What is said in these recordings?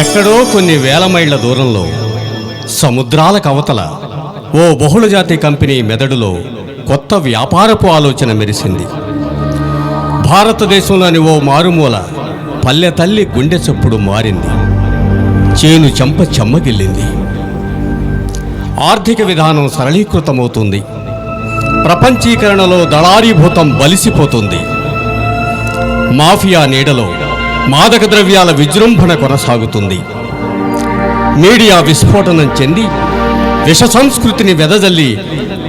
ఎక్కడో కొన్ని వేల మైళ్ళ దూరంలో సముద్రాలకు అవతల ఓ బహుళజాతి కంపెనీ మెదడులో కొత్త వ్యాపారపు ఆలోచన మెరిసింది. భారతదేశంలోని ఓ మారుమూల పల్లె తల్లి గుండె చప్పుడు మారింది. చేను చెంప చెమ్మగిల్లింది. ఆర్థిక విధానం సరళీకృతమవుతుంది. ప్రపంచీకరణలో దళారీభూతం బలిసిపోతుంది. మాఫియా నీడలో మాదక ద్రవ్యాల విజృంభణ కొనసాగుతుంది. మీడియా విస్ఫోటనం చెంది విష సంస్కృతిని వెదజల్లి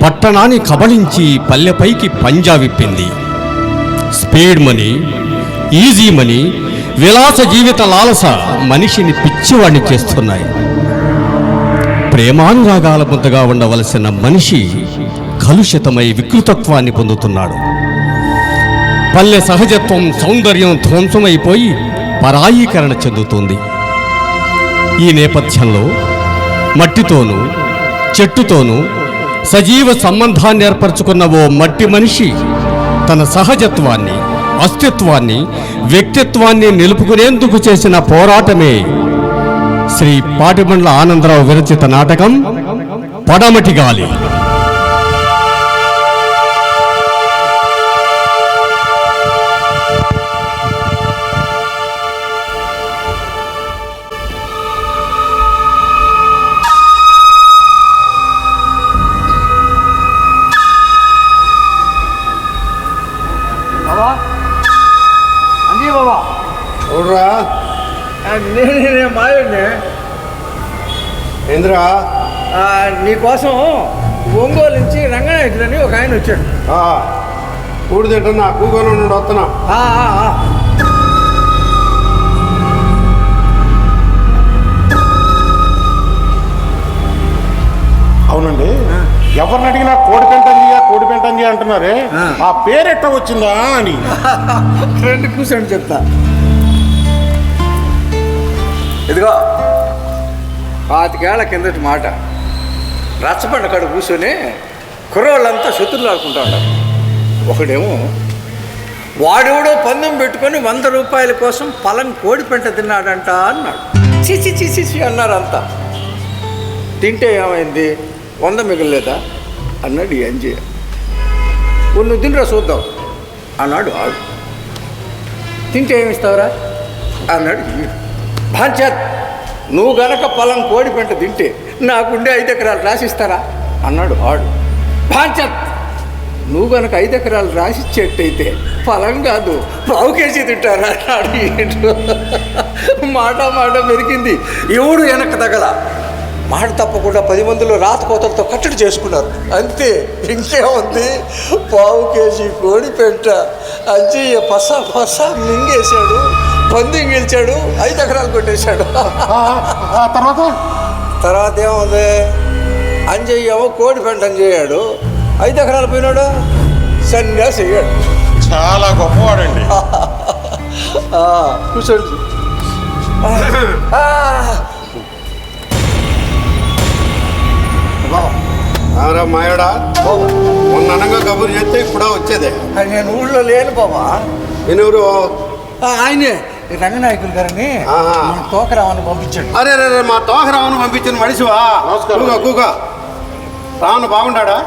పట్టణాన్ని కబళించి పల్లెపైకి పంజా విప్పింది. స్పీడ్ మనీ ఈజీ మనీ విలాస జీవిత లాలస మనిషిని పిచ్చివాణ్ణి చేస్తున్నాయి. ప్రేమానురాగాల ముద్దగా ఉండవలసిన మనిషి కలుషితమై వికృతత్వాన్ని పొందుతున్నాడు. పల్లె సహజత్వం సౌందర్యం ధ్వంసమైపోయి పరాయీకరణ చెందుతుంది. ఈ నేపథ్యంలో మట్టితోనూ చెట్టుతోనూ సజీవ సంబంధాన్ని ఏర్పరచుకున్న ఓ మట్టి మనిషి తన సహజత్వాన్ని అస్తిత్వాన్ని వ్యక్తిత్వాన్ని నిలుపుకునేందుకు చేసిన పోరాటమే శ్రీ పాటిబండ్ల ఆనందరావు విరచిత నాటకం పడమటి గాలి. నీకోసం ఒంగోలు నుంచి రంగనాయకులని ఒక ఆయన వచ్చాడు. కూడి తింటున్నా కూకొని నుండి వస్తున్నా. ఆ, ఆ, ఆ. అవునండి. ఎవరిని అడిగినా కోడి పెంటందియా కోడి పెంటంది అంటున్నారే? ఆ. పేరెట్ట వచ్చిందా అని. రండి కూర్చోండి చెప్తా. ఇదిగో. పాతికేళ్ళ కిందటి మాట. రచ్చబండ కాడ కూర్చొని కుర్రోళ్ళంతా శత్రులు ఆడుకుంటా ఉంటారు. ఒకడేమో వాడెవడో పందెం పెట్టుకొని వంద రూపాయల కోసం పలం కోడి పెంట తిన్నాడంట అన్నాడు. చిచి చిచి చి అన్నారు అంతా. తింటే ఏమైంది? వంద మిగలలేదా? అన్నాడు ఈ నువ్వు తినరా చూద్దాం అన్నాడు ఆడు. తింటే ఏమిస్తావురా అన్నాడు వీడు భాంచాత్ నువ్వు గనక పొలం కోడి పెంట తింటే నాకుండే ఐదు ఎకరాలు రాసిస్తారా? అన్నాడు వాడు. పాంచత్! నువ్వు గనక ఐదు ఎకరాలు రాసిచ్చేట్టయితే ఫలం కాదు పావు కేజీ తింటారా? అన్నాడు మాట మాట పెరిగింది ఎవడు వెనక తగల? మాట తప్పకుండా పది మందిలో రాత కోతలతో కట్టడి చేసుకున్నారు. అంతే ఇంకేముంది పావు కేజీ కోడి పెంట. అజ్జయ్య పస పస మింగేశాడు. పంది గెలిచాడు ఐదు ఎకరాలు కొట్టేశాడు. ఆ, ఆ తర్వాత? తర్వాత ఏముంది? అంజయ్య ఏమో కోడి పెంట అంజయ్యాడు ఐదు ఎకరాలు పోయినాడు. సన్యాసి అయ్యాడు. చాలా గొప్పవాడండి. ఆ, కూర్చోండి. ఆరా మాయడా? మొన్న అనగా కబురు చేస్తే ఇప్పుడా వచ్చేదే. నేను ఊళ్ళో లేను బాబా. ఎనుగురు ఆ, ఆయనే. రంగనాయకులు గారిని. మన తోకరామని పంపించాడు. అరే రే మా తోక రావణ పంపించిన మనిషివా? నమస్కారం. కూగా కూగా. రావణ బాగుండాడా?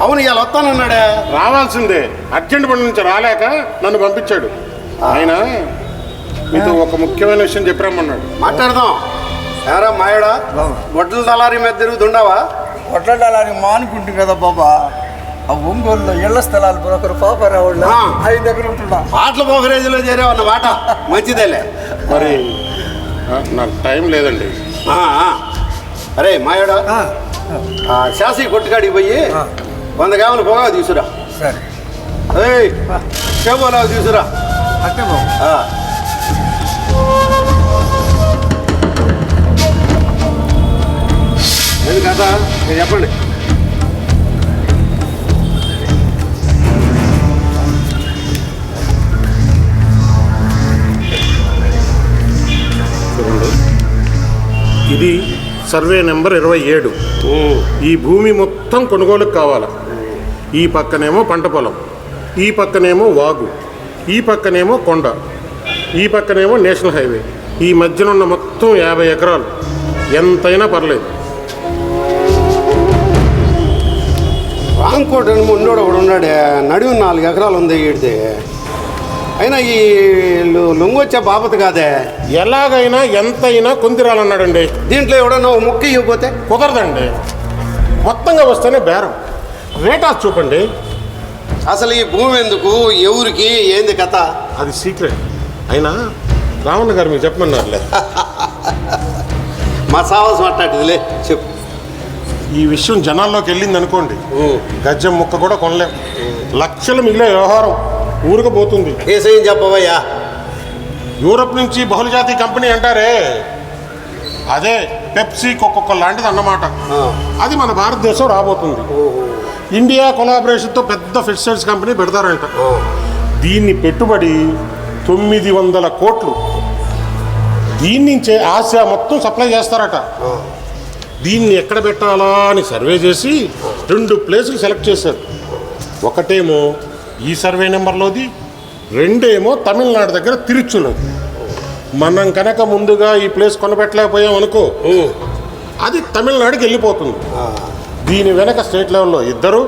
అవును ఇవాళ వస్తానన్నాడే. రావాల్సిందే. అర్జెంట్ పని నుంచి రాలేక నన్ను పంపించాడు. ఆయన మీతో ఒక ముఖ్యమైన విషయం చెప్పిరమ్మన్నాడు మాట్లాడదాం. ఏరా మాయడా. గొడ్డల దళారి మీద తిరుగుతుండవా? కొట్లాడాలని మానుకుంటుంది కదా బాబా. ఆ ఒంగోలులో ఇళ్ళ స్థలాలు బ్రోకరు పాపరావుళ్ళు ఆ. ఐదు దగ్గర ఉంటున్నా. ఆటల పోకరేజీలో చేరావు అన్న మాట మంచిదేలే. మరి నాకు టైం లేదండి. అరే మాయడా? శాసి కొట్టుకాడికి పోయి. వంద గ్రాములు పొగా తీసురా సరే. ఏయ్ శోభలాగా తీసురా అట్టే మీరు చెప్పండి. ఇది సర్వే నెంబర్ ఇరవై ఏడు. ఈ భూమి మొత్తం కొనుగోలుకు కావాలి? ఈ పక్కనేమో పంట పొలం ఈ పక్కనేమో వాగు ఈ పక్కనేమో కొండ ఈ పక్కనేమో నేషనల్ హైవే. ఈ మధ్యన ఉన్న మొత్తం యాభై ఎకరాలు. ఎంతైనా పర్లేదు. రాంకోట్ అని ఉన్నోడు ఒకడు ఉన్నాడే నడివి నాలుగు ఎకరాలు ఉంది ఈడిది. అయినా ఈ లొంగొచ్చే బాపత కాదే. ఎలాగైనా ఎంతైనా కొందిరాలన్నాడండి. దీంట్లో ఎవడన్నా ఓ ముక్క ఇవ్వకపోతే కుదరదండి. మొత్తంగా వస్తేనే బేరం. రేటాస్ చూపండి. అసలు ఈ భూమి ఎందుకు? ఎవరికి ఏంది కథ? అది సీక్రెట్. అయినా రావణ గారు మీకు చెప్పమన్నారులే. మా సావాసం అట్టాటిదిలే చెప్పు. ఈ విషయం జనాల్లోకి వెళ్ళింది అనుకోండి. గజ్జం ముక్క కూడా కొనలేం. లక్షలు మిగిలే వ్యవహారం. ఊరుకుపోతుంది. ఏసేం చెప్పవయ్యా. యూరప్ నుంచి బహుళజాతి కంపెనీ అంటారే. అదే పెప్సీ కొక్కొక్క లాంటిది అన్నమాట. అది మన భారతదేశం రాబోతుంది. ఇండియా కొలాబరేషన్తో పెద్ద ఫిషర్స్ కంపెనీ పెడతారంట. దీన్ని పెట్టుబడి తొమ్మిది వందల కోట్లు. దీని నుంచే ఆసియా మొత్తం సప్లై చేస్తారట. దీన్ని ఎక్కడ పెట్టాలా అని సర్వే చేసి రెండు ప్లేసులు సెలెక్ట్ చేశారు. ఒకటేమో ఈ సర్వే నెంబర్లోది రెండేమో తమిళనాడు దగ్గర తిరుచులో. మనం కనుక ముందుగా ఈ ప్లేస్ కొనబెట్టలేకపోయాం అనుకో అది తమిళనాడుకి వెళ్ళిపోతుంది. దీని వెనక స్టేట్ లెవెల్లో ఇద్దరు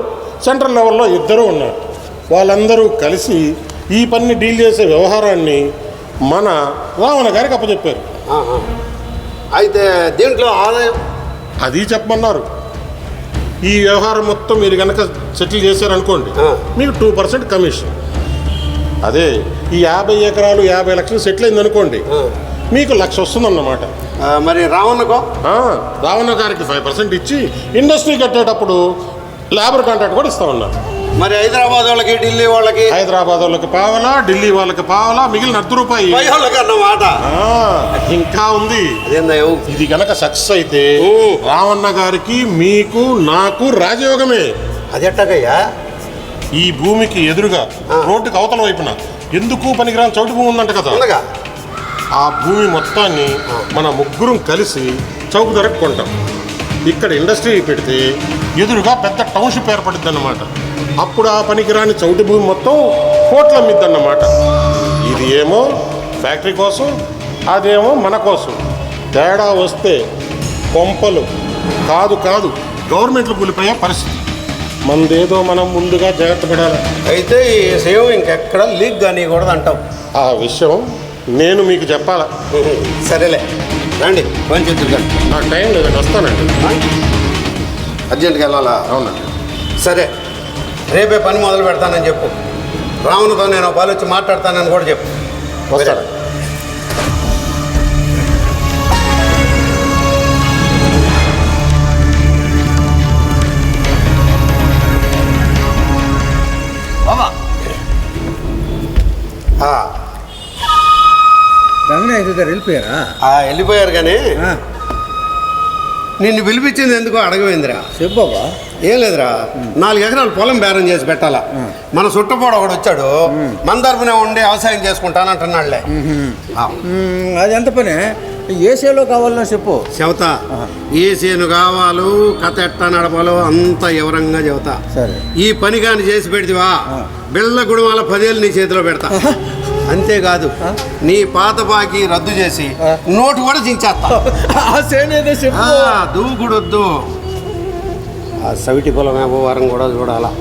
సెంట్రల్ లెవెల్లో ఇద్దరు ఉన్నారు. వాళ్ళందరూ కలిసి ఈ పని డీల్ చేసే వ్యవహారాన్ని మన రావణ గారికి అప్పచెప్పారు. అయితే దీంట్లో ఆదాయం? అది చెప్పమన్నారు. ఈ వ్యవహారం మొత్తం మీరు కనుక సెటిల్ చేశారనుకోండి. మీకు టూ పర్సెంట్ కమిషన్ అదే ఈ యాభై ఎకరాలు యాభై లక్షలు సెటిల్ అయింది అనుకోండి. మీకు లక్ష వస్తుందన్నమాట మరి రావణకో రావణ గారికి ఫైవ్ పర్సెంట్ ఇచ్చి ఇండస్ట్రీ కట్టేటప్పుడు లేబర్ కాంట్రాక్ట్ కూడా ఇస్తామన్నారు మరి హైదరాబాద్ వాళ్ళకి ఢిల్లీ వాళ్ళకి? హైదరాబాద్ వాళ్ళకి పావలా ఢిల్లీ వాళ్ళకి పావలా మిగిలిన అర్ధ రూపాయి. ఆ, ఇంకా ఉంది? ఇది గనక సక్సెస్ అయితే. రావణ గారికి మీకు నాకు రాజయోగమే. అది ఎట్టగయ్యా ఈ భూమికి ఎదురుగా. రోడ్డుకి అవతల వైపున ఎందుకు పనికిరాని చౌటు భూమి ఉందంట కదా? ఆ భూమి మొత్తాన్ని మన ముగ్గురం కలిసి చౌక ధరకు కొంటాం. ఇక్కడ ఇండస్ట్రీ పెడితే ఎదురుగా పెద్ద టౌన్షిప్ ఏర్పడుద్ది అన్నమాట అప్పుడు ఆ పనికిరాని చౌటి భూమి మొత్తం కోట్ల అన్నమాట ఇది ఏమో ఫ్యాక్టరీ కోసం అదేమో మన కోసం. తేడా వస్తే కొంపలు కాదు కాదు గవర్నమెంట్లు కూలిపోయే పరిస్థితి. మనదేదో మనం ముందుగా జాగ్రత్త పడాలి. అయితే ఈ సేవ ఇంకెక్కడ లీక్ కానియకూడదు అంటావు. ఆ విషయం నేను మీకు చెప్పాలా. సరేలే. రండి మంచి నాకు టైం లేదండి వస్తానండి. అర్జెంట్గా వెళ్ళాలా? అవునండి. సరే. రేపే పని మొదలు పెడతానని చెప్పు. రావణతో నేను పాలు వచ్చి మాట్లాడతానని కూడా చెప్పు. వస్తానండి బాబా. ఆ, రంగనాయక గారు వెళ్ళిపోయారా? ఆ, వెళ్ళిపోయారు కానీ నిన్ను పిలిపించింది ఎందుకో? అడగవేందిరా. చెప్పు బాబా ఏం లేదురా. నాలుగు ఎకరాలు పొలం బేరం చేసి పెట్టాలా. మన చుట్టపోడు ఒకడు వచ్చాడు. మన తరపునే ఉండి వ్యవసాయం మ్మ్, అది ఎంత పని? ఏసీలో కావాలన్నా చెప్పు. చెబుతా. ఏ సేను కావాలో కథ ఎట్టా నడపాలో అంత వివరంగా చెబుతా. సరే. ఈ పని కానీ చేసి పెడితివా బిళ్ళ గుడివాల పదేళ్ళు నీ చేతిలో పెడతా. అంతేకాదు నీ పాత బాకీ రద్దు చేసి నోటు కూడా చించేస్తా. దూకుడొద్దు. ఆ సవిటి పొలం వ్యవహారం కూడా చూడాలా.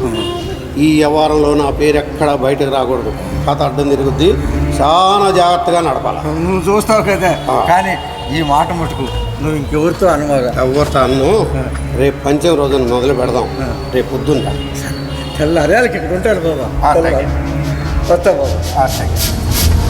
ఈ వ్యవహారంలో నా పేరు ఎక్కడా బయటకు రాకూడదు. కథ అడ్డం తిరుగుద్ది. చాలా జాగ్రత్తగా నడపాలి. నువ్వు చూస్తావు కదా. కానీ ఈ మాట ముట్టుకు. నువ్వు ఇంకెవరితో అనుమాగా? ఎవరితో అన్ను? రేపు పంచం రోజున మొదలు పెడదాం. రేపు పొద్దున్న. తెల్లారేళ్ళకి ఇక్కడ ఉంటాడు బాబా. ఆ, తెల్లారి. వస్తా బాబా Thank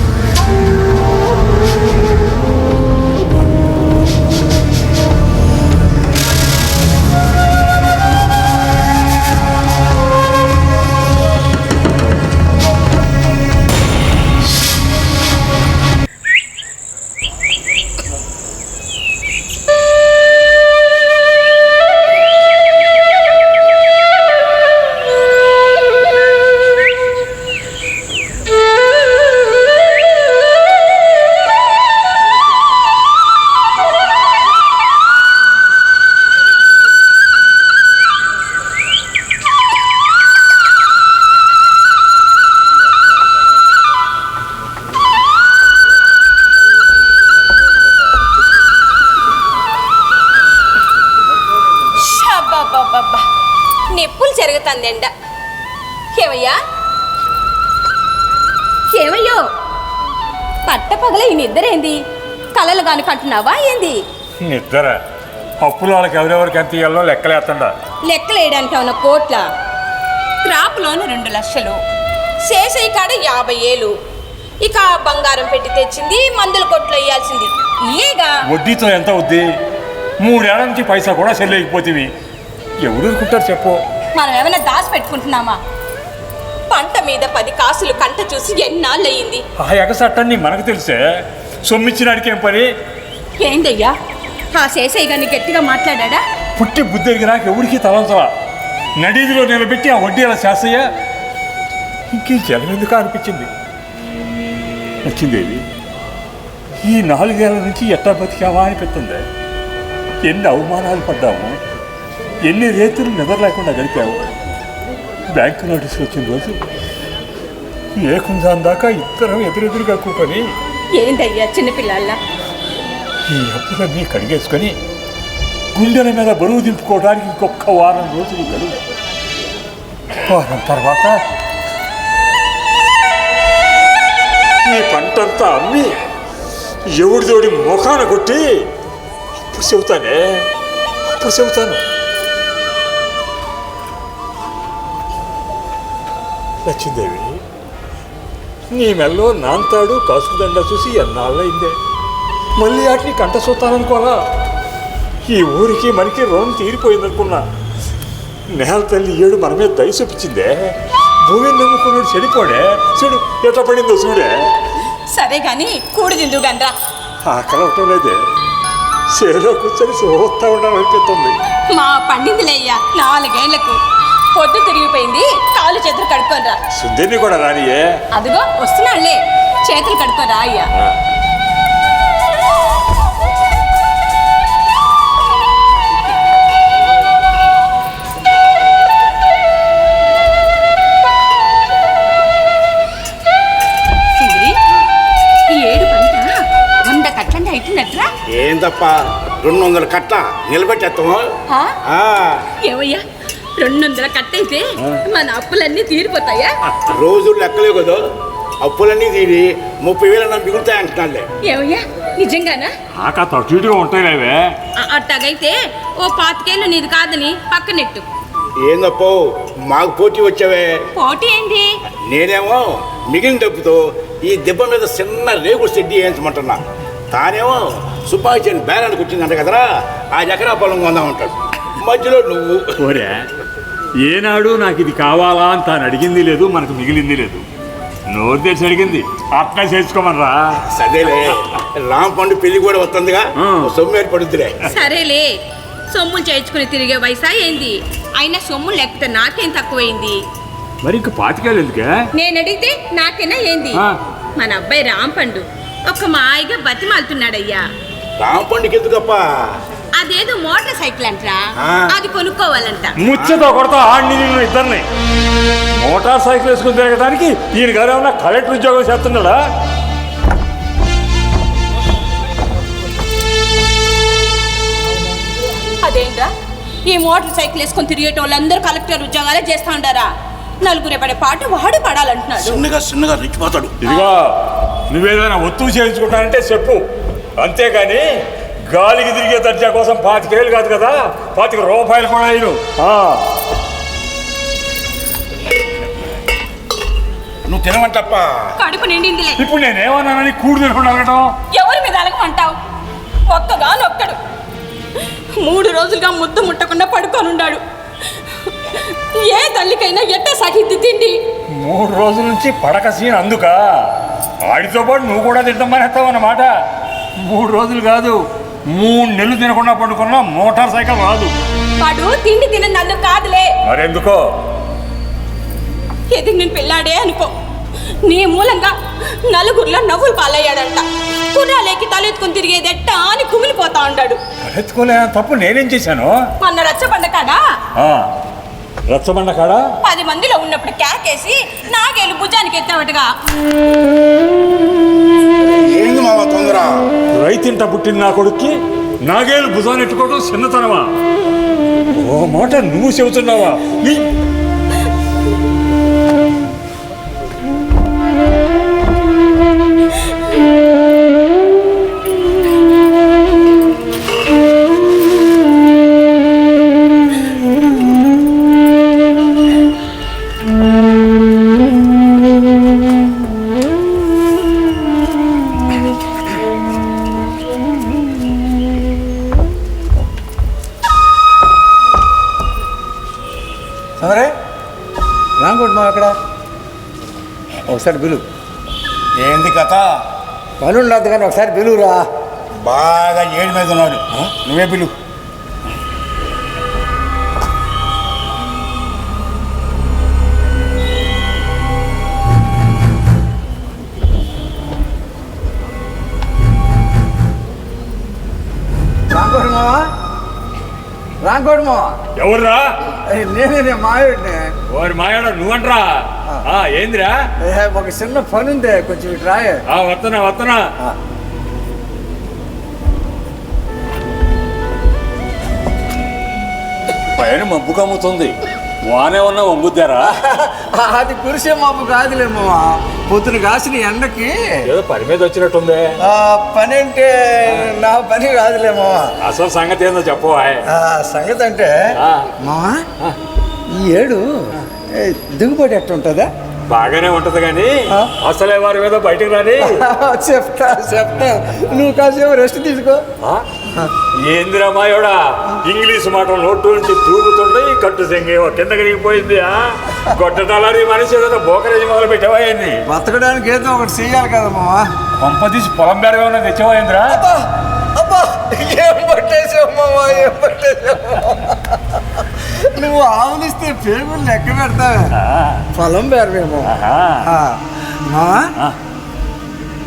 ఏంది నిద్ర అప్పుల వాళ్ళకి ఎవరెవరికి ఎంత ఇవ్వాలో లెక్కలేస్తుండ. లెక్కలేయడానికి ఏమన్నా కోట్ల? క్రాప్లోని రెండు లక్షలు. శేషయ్య కాడ యాభై ఏలు ఇక బంగారం పెట్టి తెచ్చింది మందుల కొట్లో వేయాల్సింది ఏగా వడ్డీతో ఎంత అవుద్ది? మూడేళ్ళ నుంచి పైసా కూడా చెల్లేకపోతేవి ఎవరు ఊరుకుంటారు చెప్పు. మనం ఏమైనా దాచి పెట్టుకుంటున్నామా? పంట మీద పది కాసులు కంట చూసి ఎన్నాళ్ళు అయ్యింది ఆ ఎగసట్టని మనకు తెలిసే. సొమ్మిచ్చినాడికి ఏం పని? ఏందయ్యా? ఆ శేషయ్య గారిని గట్టిగా మాట్లాడా పుట్టి బుద్ధి నాకు ఎవరికి తలంచవా నడీదిలో నిలబెట్టి ఆ వడ్డీ అలా చేస్తయ్యా ఇంకే జలం ఎందుకు అనిపించింది? వచ్చిందేవి ఈ నాలుగేళ్ళ నుంచి ఎట్టా బతికావా అనిపిస్తుంది. ఎన్ని అవమానాలు పడ్డాము ఎన్ని రేతులు నిద్ర లేకుండా గడిపాము. బ్యాంకు నోటీసులు వచ్చిన రోజు ఏ కుంజాన్ దాకా ఇద్దరం ఎదురెదురుగా కూకొని ఏందయ్యా చిన్నపిల్లల్లా? ఈ అప్పులన్నీ కడిగేసుకొని గుండెల మీద బరువు దింపుకోవడానికి ఇంకొక వారం రోజులు గడువు. వారం తర్వాత ఈ పంటంతా అమ్మి ఎవడిదోడి ముఖాన కొట్టి అప్పుడు చెబుతానే అప్పుడు చెబుతాను. లక్ష్మీదేవి నీ మెల్లో నాంతాడు కాసుదండ చూసి ఎన్నాళ్ళైందే మళ్ళీ వాటిని కంట చూస్తాననుకోరా ఈ ఊరికి మనకి రుణం తీరిపోయిందనుకున్నా. నేల తల్లి ఏడు మన మీద దయ చూపించిందే భూమిని నమ్ముకున్నాడు చెడిపోడే. చూడు ఎట్లా పడిందో చూడే. సరే గాని కూడి తిందు గండ్రా. ఆకలి అవటం లేదే. చేలో కూర్చొని చూస్తా ఉండాలనిపిస్తుంది. మా పండిందిలేయ్యా నాలుగేళ్ళకు పొద్దు తిరిగిపోయింది కాలు చేతులు కడుక్కోనరా సుందరిని కూడా రానియే. అదిగో వస్తున్నాళ్ళే. చేతులు కడుక్కోరా అయ్యా. అయితున్నట్రా ఏం తప్ప రెండు వందల కట్ల నిలబెట్టేస్తాము ఆ? ఆ, ఏమయ్యా? రెండు వందల కట్టయితే మన అప్పులన్నీ తీరిపోతాయా? రోజు లెక్కలే కదా. అప్పులన్నీ తీరి ముప్పై వేలు నన్ను మిగులుతాయి అంటున్నాలే ఏమయ్యా? నిజంగానా? ఆక తొట్టిగా ఉంటాయి లేవే. అ- అట్టాగైతే ఓ పాతికేళ్ళు నీది కాదని పక్కనెట్టు. ఏందప్పో? మాకు పోటీ వచ్చావే. పోటీ ఏంటి? నేనేమో మిగిలిన డబ్బుతో ఈ దెబ్బ మీద చిన్న రేగు సెడ్డి వేయించమంటున్నా. తానేమో సుబ్బాయి బేరానికి వచ్చిందంట కదరా. ఆ ఎకరా పొలం కొందామంటాడు మధ్యలో నువ్వు. ఓరే ఏనాడు నాకు ఇది కావాలా అని తాను అడిగింది లేదు మనకు మిగిలింది లేదు. నోరు తెరిచి అడిగింది. అట్లా చేసుకోమనరా. సరేలే. రాంపండు పెళ్ళి కూడా వస్తుందిగా. సొమ్ము ఏర్పడుద్దిలే. సరేలే. సొమ్ములు చేయించుకుని తిరిగే వయసా ఏంది? అయినా సొమ్ము లేకపోతే నాకేం తక్కువైంది? మరి ఇంక పాతికేళ్ళు ఎందుకే? నేను అడిగితే నాకేనా ఏంది. మన అబ్బాయి రాంపండు. ఒక మాయిగా బతిమాలుతున్నాడయ్యా. రాంపండుకి ఎందుకప్ప అదేదో మోటార్ సైకిల్ అంటరా. అది కొనుక్కోవాలంట. ముచ్చతో కొడతా ఆడిని నిన్ను ఇద్దరిని. మోటార్ సైకిల్ వేసుకుని తిరగడానికి ఈయన గారు ఏమన్నా కలెక్టర్ ఉద్యోగం చేస్తున్నాడా? అదేంట్రా? ఈ మోటార్ సైకిల్ వేసుకొని తిరిగేట వాళ్ళందరూ కలెక్టర్ ఉద్యోగాలే చేస్తా ఉంటారా నలుగురే పడే పాటు వాడు పడాలంటున్నాడు. చిన్నగా చిన్నగా రెచ్చిపోతాడు ఇదిగో నువ్వేదైనా ఒత్తులు చేయించుకుంటానంటే చెప్పు. అంతేగాని గాలికి తిరిగే దర్జా కోసం పాతికేళ్ళు కాదు కదా? పాతిక రూపాయలు కూడా అయిను నువ్వు తినమంటప్ప. కడుపు నిండిందిలే. ఇప్పుడు నేనేమన్నానని కూడు తినకుండా అడగటం ఎవరి మీద అలగమంటావు? ఒక్కగా నొక్కడు. మూడు రోజులుగా ముద్దు ముట్టకుండా పడుకొని ఉన్నాడు ఏ తల్లికైనా ఎట్ట సహిద్ది తిండి? మూడు రోజుల నుంచి పడక సీన్ అందుక? ఆడితో పాటు నువ్వు కూడా తింటాం మానేస్తావు అన్నమాట. మూడు రోజులు కాదు మూడు నెలలు తినకుండా పడుకున్నా మోటార్ సైకిల్ రాదు. వాడు తిండి తిన నన్ను కాదులే. మరెందుకో? ఎదిగి నేను పెళ్ళాడే అనుకో. నీ మూలంగా నలుగురిలో నవ్వులు పాలయ్యాడంట. కుర్రాలేకి తలెత్తుకుని తిరిగేది ఎట్టా అని కుమిలిపోతా ఉంటాడు ఎత్తుకోలే తప్పు నేనేం చేశాను? మొన్న రచ్చబండ రచ్చబండ కాడా? పది మందిలో ఉన్నప్పుడు కేకేసి నాగేలు భుజానికి ఎత్తావటగా ఏంది మామ తొందర? రైతింట పుట్టిన నా కొడుక్కి నాగేలు భుజాన్ని ఎట్టుకోవడం చిన్నతనమా? ఓ మాట నువ్వు చెబుతున్నావా? నీ ఒకసారి పిలువు ఏంది కథ? పని ఉండదు కానీ ఒకసారి పిలువురా. బాగా ఏడు మీద ఉన్నాడు. నువ్వే పిలు. రాంకోటి మావా? రాంకోటి మావా? ఎవర్రా? నేనే నేను మావిడిని ఓరి మాయాడ నువ్వంట్రా? ఆ, ఏందిరా? ఏ, ఒక చిన్న పని ఉంది కొంచెం ఇటు రాయే. ఆ వత్తనా వత్తనా పైన మబ్బు కమ్ముతుంది. వానే ఉన్న వంగుద్దారా అది కురిసే మాపు కాదులే మావా పొద్దున కాసిన ఎండకి. ఏదో పని మీద వచ్చినట్టుంది. ఆ, పని అంటే నా పని కాదులే మావా అసలు సంగతి ఏందో చెప్పవా? ఆ, సంగతి అంటే ఆ. మావా ఈ ఏడు దిగుబడి ఎట్టుంటుందా? బాగానే ఉంటది కానీ? అసలే వారి మీద బయటకు రాని. చెప్తా చెప్తా. నువ్వు కాసేపు రెస్ట్ తీసుకో. ఆ? ఏందిరా మాయోడా? ఇంగ్లీష్ మాట నోటు నుంచి తూగుతుండే ఈ కట్టు సెంగేవో కింద కరిగిపోయింది గొడ్డటాలని మనిషి ఏదో బోకరేజ్ మొదలు పెట్టావా ఏంది? బతకడానికి ఏదో ఒకటి చెయ్యాలి కదా పంప తీసి పొలం బేరగా ఉన్న తెచ్చావా ఏందిరా? అబ్బా అబ్బా ఏం పట్టేసావు ఏం పట్టేసావు నువ్వు ఆవులిస్తే పేగులు లెక్క పెడతావే. పొలం. మావా ఆ.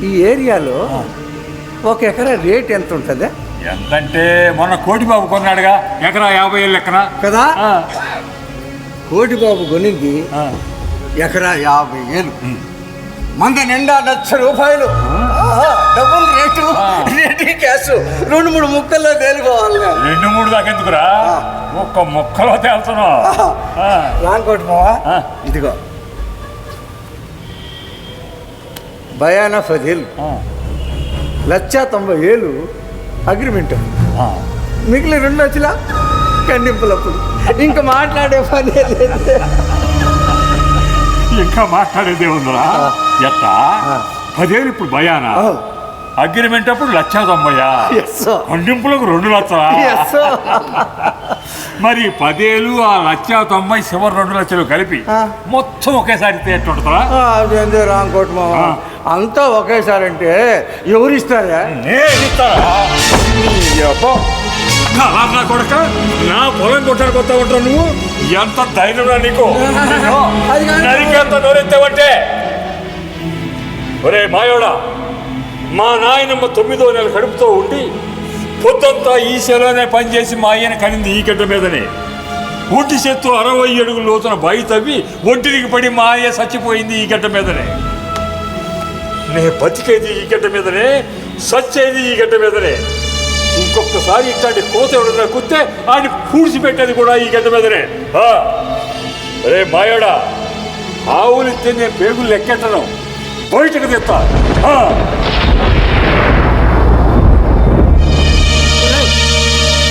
ఈ ఏరియాలో ఒక ఎకరా రేట్ ఎంత ఉంటుంది? ఎంతంటే మొన్న కోటిబాబు కొన్నాడుగా. ఎకరా యాభై ఏళ్ళు లెక్కన. కదా? కోటిబాబు కొనింది. ఎకరా యాభై వేలు మంద నిండా లక్ష రూపాయలు. Double rate. Ready cash. రెండు మూడు ముక్కల్లో తేలిపోవాలి మూడు దాకా ఎందుకురా? ఒక్క ముక్కలో తేల్తున్నావు. రాంకోటి మావా. ఇదిగో. భయానా ఆ, లక్ష తొంభై ఏళ్ళు అగ్రిమెంట్. మిగిలిన రెండు లక్షల? ఖండింపులప్పుడు ఇంకా మాట్లాడే పని ఇంకా మాట్లాడేదే ఉందిరా? ఎట్టా? పదేళ్ళు ఇప్పుడు భయానా. అగ్రిమెంట్ అప్పుడు లక్ష తొంభయా? రెండు లక్షలా? ఎస్ మరి పదేళ్ళు ఆ లక్ష తొంభై చివరి రెండు లక్షలు కలిపి. మొత్తం ఒకేసారి. అంతా ఒకేసారి అంటే ఎవరు ఇస్తారా? నేను ఇస్తారా? నీ కొడక నా పొలం కొట్టానికి వస్తా ఉంటావు నువ్వు. ఎంత ధైర్యం నీకు. నరికేంత నోరెత్తావంటే? ఒరే మాయోడా మా నాయనమ్మ తొమ్మిదో నెల కడుపుతో ఉండి పొద్దంతా ఈ సెలవునే పనిచేసి మా ఆయన కనింది ఈ గడ్డ మీదనే. ఒంటి చేత్తో అరవై అడుగులు లోతున బాయి తవ్వి ఒంటికి పడి మా అయ్య చచ్చిపోయింది ఈ గడ్డ మీదనే. నే బతికేది ఈ గడ్డ మీదనే సచ్చేది ఈ గడ్డ మీదనే. ఇంకొకసారి ఇట్లాంటి కోత ఎవడన్నా కుత్తే ఆయన పూడ్చిపెట్టేది కూడా ఈ గడ్డ మీదనే. రే మాయోడా ఆవులు ఇస్తే నేను పేగులు లెక్కెట్టను. బయటకు తెస్తా.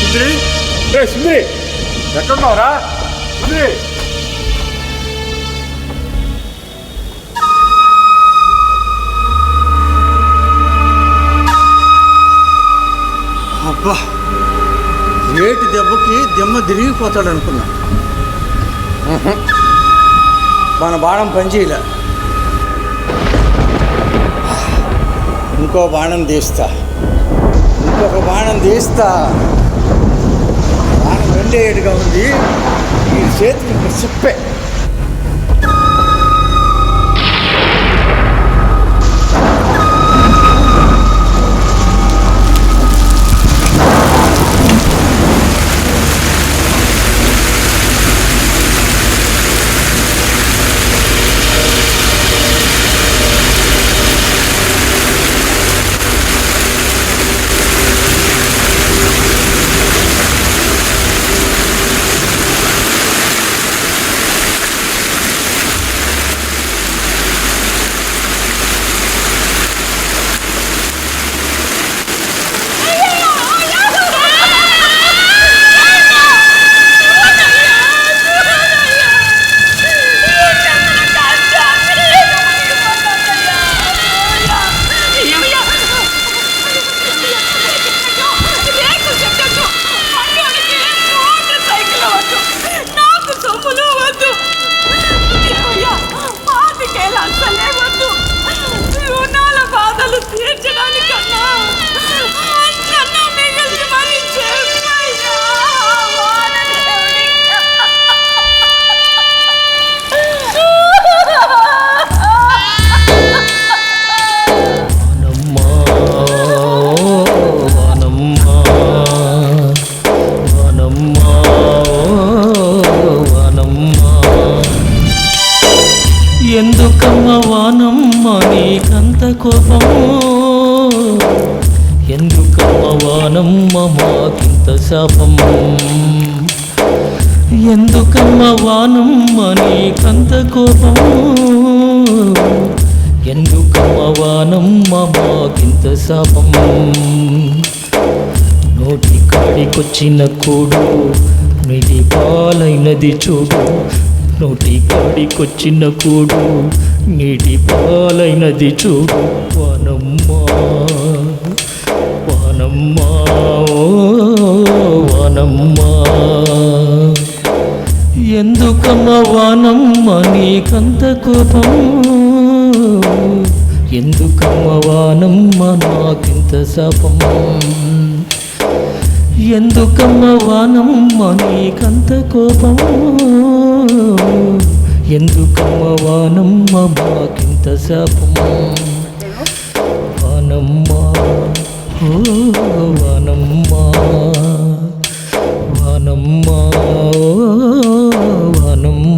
సుందరి. రే సుందరి. ఎక్కడున్నావురా? సుందరి. అబ్బా రేటు దెబ్బకి దెమ్మ తిరిగిపోతాడు అనుకున్నా. మన బాణం పనిచేయలే. ఇంకో బాణం తీస్తా. ఇంకొక బాణం తీస్తా. బాణం రెండేడుగా ఉంది. ఈ చేతికి వనమ్మా వనమ్మా. ఎందుకమ్మ వానమ్మ నీకంత కోపము? ఎందుకమ్మ వానమ్మ మాకింత శాపము ఎందుకమ్మ వానమ్మ నీకంత కోపము? ఎందుకమ్మ వానమ్మ మాకింత శాపము నోటి కాడికొచ్చిన కూడు మిడి పాలైనది చూడు. నోటి కాడికొచ్చిన కూడు నీటి పాలైనది చూడు. వానమ్మా వానమ్మా ఓ వానమ్మా. ఎందుకమ్మ వానమ్మ నీకంత కోపం? ఎందుకమ్మ వానమ్మ నాకింత శాపం? ఎందుకమ్మ వానమ్మ నీకంత కోపం? ఎందుకమ్మ వానమ్మ మాకింత శాపము వానమ్మ వానమ్మ వానమ్మ వానమ్మ.